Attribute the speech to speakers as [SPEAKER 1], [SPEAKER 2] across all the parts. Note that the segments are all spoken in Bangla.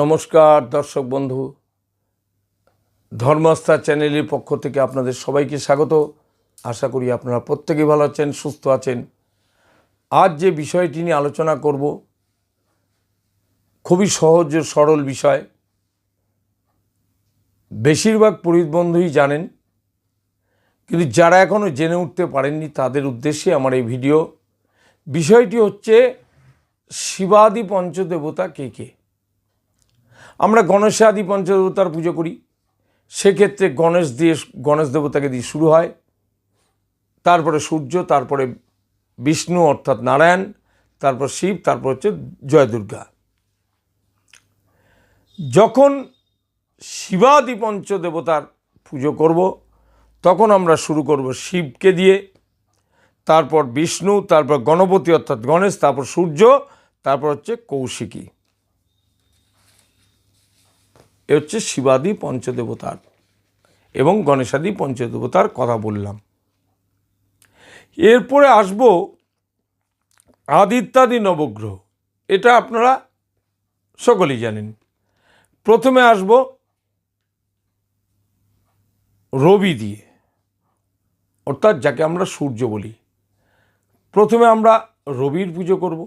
[SPEAKER 1] নমস্কার, দর্শক বন্ধু। ধর্মস্থা চ্যানেলের পক্ষ থেকে আপনাদের সবাইকে স্বাগত। আশা করি আপনারা প্রত্যেকেই ভালো আছেন, সুস্থ আছেন। আজ যে বিষয়টি নিয়ে আলোচনা করব, খুবই সহজ ও সরল বিষয়। বেশিরভাগ বন্ধুই জানেন, কিন্তু যারা এখনও জেনে উঠতে পারেননি, তাদের উদ্দেশ্যে আমার এই ভিডিও। বিষয়টি হচ্ছে শিবাদি পঞ্চদেবতা কে কে? আমরা গণেশাদি পঞ্চদেবতার পুজো করি। সেক্ষেত্রে গণেশ দিয়ে, গণেশ দেবতাকে দিয়ে শুরু হয়। তারপরে সূর্য, তারপরে বিষ্ণু, অর্থাৎ নারায়ণ, তারপর শিব, তারপর হচ্ছে জয় দুর্গা যখন শিবাদি পঞ্চদেবতার পুজো করব, তখন আমরা শুরু করব শিবকে দিয়ে। তারপর বিষ্ণু, তারপর গণপতি, অর্থাৎ গণেশ, তারপর সূর্য, তারপর হচ্ছে কৌশিকী। এ হচ্ছে শিবাদি পঞ্চদেবতার এবং গণেশাদি পঞ্চদেবতার কথা বললাম। এরপরে আসব আদিত্যাদি নবগ্রহ। এটা আপনারা সকলেই জানেন। প্রথমে আসব রবি দিয়ে, অর্থাৎ যাকে আমরা সূর্য বলি। প্রথমে আমরা রবির পুজো করব।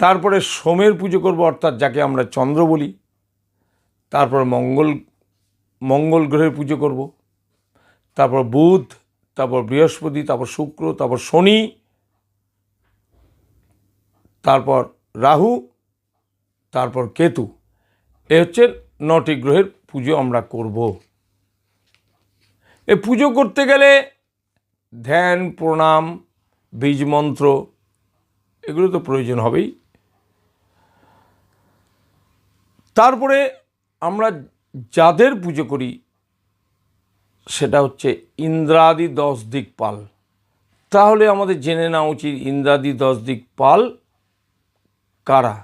[SPEAKER 1] তারপরে সোমের পুজো করব, অর্থাৎ যাকে আমরা চন্দ্র বলি। তারপর মঙ্গল মঙ্গল গ্রহের পুজো করব। তারপর বুধ, তারপর বৃহস্পতি, তারপর শুক্র, তারপর শনি, তারপর রাহু, তারপর কেতু। এ হচ্ছে নটি গ্রহের পুজো আমরা করব। এ পুজো করতে গেলে ধ্যান, প্রণাম, বীজ মন্ত্র, এগুলো তো প্রয়োজন হবেই। তারপরে আমরা যাদের পুজো করি, সেটা হচ্ছে ইন্দ্রাদি দশ দিক পাল। তাহলে আমাদের জেনে নেওয়া উচিত ইন্দ্রাদি দশ দিক পাল কারা?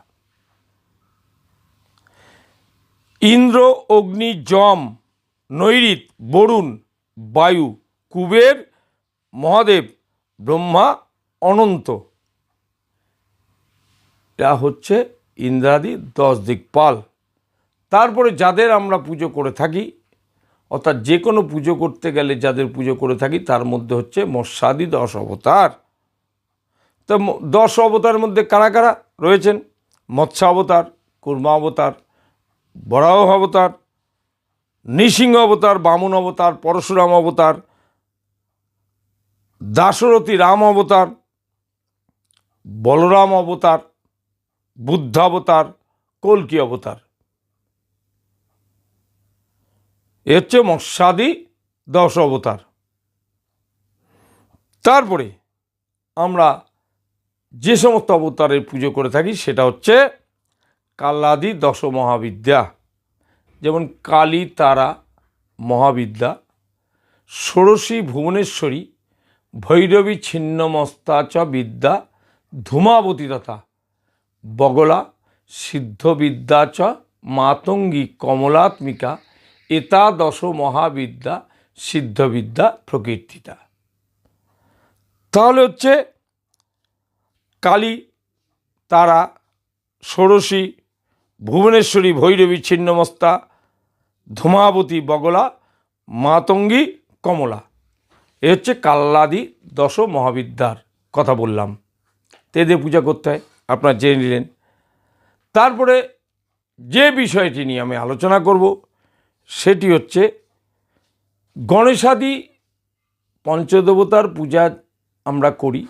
[SPEAKER 1] ইন্দ্র, অগ্নি, যম নৈরিত বরুণ, বায়ু, কুবের, মহাদেব, ব্রহ্মা, অনন্ত। এটা হচ্ছে ইন্দ্রাদি দশ দিকপাল তারপরে যাদের আমরা পুজো করে থাকি, অর্থাৎ যে কোনো পুজো করতে গেলে যাদের পুজো করে থাকি, তার মধ্যে হচ্ছে মৎস্যাদি দশ অবতার। তো দশ অবতারের মধ্যে কারা কারা রয়েছেন? মৎস্য অবতার, কুর্মা অবতার, বরাহ অবতার, নৃসিংহ অবতার, বামন অবতার, পরশুরাম অবতার, দাশরথী রাম অবতার, বলরাম অবতার, বুদ্ধ অবতার, কল্কি অবতার। এ হচ্ছে মৎস্যাদি দশ অবতার। তারপরে আমরা যে সমস্ত অবতারের পুজো করে থাকি সেটা হচ্ছে কাল্লাদি দশ মহাবিদ্যা যেমন কালী তারা মহাবিদ্যা, ষোড়শী ভুবনেশ্বরী, ভৈরবী ছিন্নমস্তাচ বিদ্যা ধূমাবতী তথা বগলা সিদ্ধবিদ্যা চ, মাতঙ্গী কমলাত্মিকা এতাদশ মহাবিদ্যা, সিদ্ধবিদ্যা প্রকীর্তিতা। তাহলে হচ্ছে কালী, তারা, ষোড়শী, ভুবনেশ্বরী, ভৈরবী, ছিন্নমস্তা, ধূমাবতী, বগলা, মাতঙ্গী, কমলা। এ হচ্ছে কাল্লাদি দশ মহাবিদ্যার কথা বললাম। তেদের পূজা করতে হয়, আপনারা জেনে নিলেন। তারপরে যে বিষয়টি নিয়ে আমি আলোচনা করব সেটি হচ্ছে গণেশাদি পঞ্চদেবতার পূজা আমরা করি।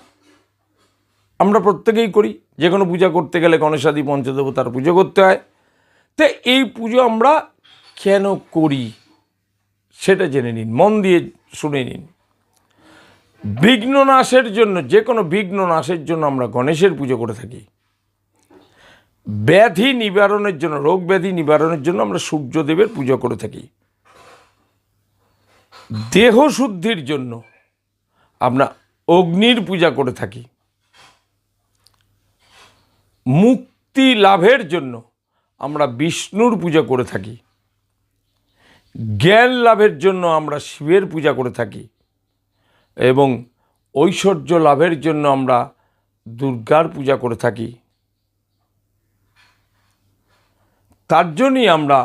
[SPEAKER 1] আমরা প্রত্যেকেই করি। যে কোনো পূজা করতে গেলে গণেশাদি পঞ্চদেবতার পুজো করতে হয়। তো এই পুজো আমরা কেন করি? সেটা জেনে নিন, মন দিয়ে শুনে নিন। বিঘ্ন নাশের জন্য, যে কোনো বিঘ্ন নাশের জন্য আমরা গণেশের পুজো করে থাকি। ব্যাধি নিবারণের জন্য, রোগ ব্যাধি নিবারণের জন্য আমরা সূর্যদেবের পুজো করে থাকি। দেহ শুদ্ধির জন্য আমরা অগ্নির পূজা করে থাকি। মুক্তি লাভের জন্য আমরা বিষ্ণুর পূজা করে থাকি। জ্ঞান লাভের জন্য আমরা শিবের পূজা করে থাকি। এবং ঐশ্বর্য লাভের জন্য আমরা দুর্গার পূজা করে থাকি। তার জন্যই আমরা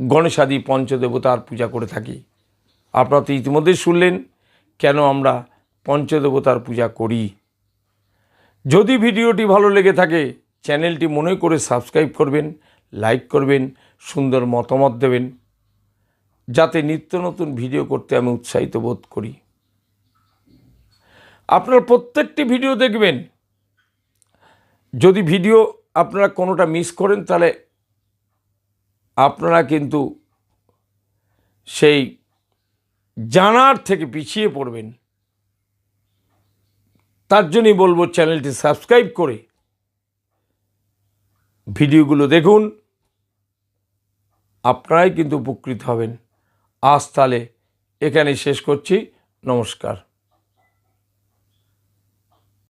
[SPEAKER 1] গণেশাদি পঞ্চদেবতার পূজা করে থাকি। আপনারা তো ইতিমধ্যে শুনলেন কেন আমরা পঞ্চদেবতার পূজা করি। যদি ভিডিওটি ভালো লেগে থাকে, চ্যানেলটি মনে করে সাবস্ক্রাইব করবেন, লাইক করবেন, সুন্দর মতামত দেবেন, যাতে নিত্য নতুন ভিডিও করতে আমি উৎসাহিত বোধ করি। আপনার প্রত্যেকটি ভিডিও দেখবেন। যদি ভিডিও আপনারা কোনোটা মিস করেন, তাহলে আপনারা কিন্তু সেই জানার থেকে পিছিয়ে পড়বেন। তার জন্যই বলব চ্যানেলটি সাবস্ক্রাইব করে ভিডিওগুলো দেখুন। আপনারাই কিন্তু উপকৃত হবেন। আজ তাহলে এখানে শেষ করছি। নমস্কার।